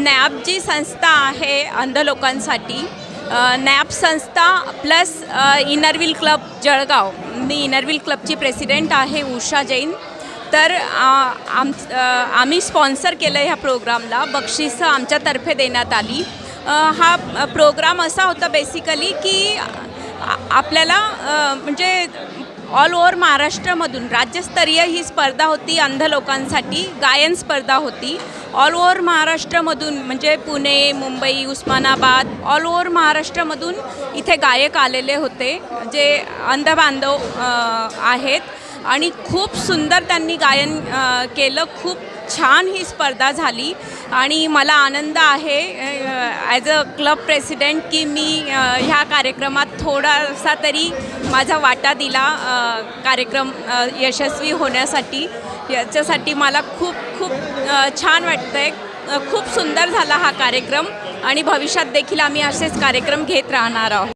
Nab जी संस्था आहे अंध लोकांसाठी नॅप संस्था plus inner wheel club Jalgaon. मी इनरविल क्लबची प्रेसिडेंट आहे उषा जैन. तर आम आम्ही स्पॉन्सर केलं ह्या प्रोग्रामला बक्षिसं आमच्यातर्फे देण्यात आली. हा प्रोग्राम असा होता बेसिकली की आपल्याला म्हणजे ऑल ओव्हर महाराष्ट्रामधून राज्यस्तरीय ही स्पर्धा होती अंध लोकांसाठी गायन स्पर्धा होती. ऑल ओव्हर महाराष्ट्रामधून म्हणजे पुणे मुंबई उस्मानाबाद ऑल ओव्हर महाराष्ट्रामधून इथे गायक आलेले होते. जे अंध बांधव आहेत. आणि खूप सुंदर त्यांनी गायन केलं. खूप छान ही स्पर्धा झाली. आणि मला आनंद आहे ॲज अ क्लब प्रेसिडेंट की मी ह्या कार्यक्रमात थोडासा तरी माझा वाटा दिला कार्यक्रम यशस्वी होण्यासाठी. याच्यासाठी मला खूप खूप छान वाटतं आहे खूप सुंदर झाला हा कार्यक्रम. आणि भविष्यात देखील आम्ही असेच कार्यक्रम घेत राहणार आहोत.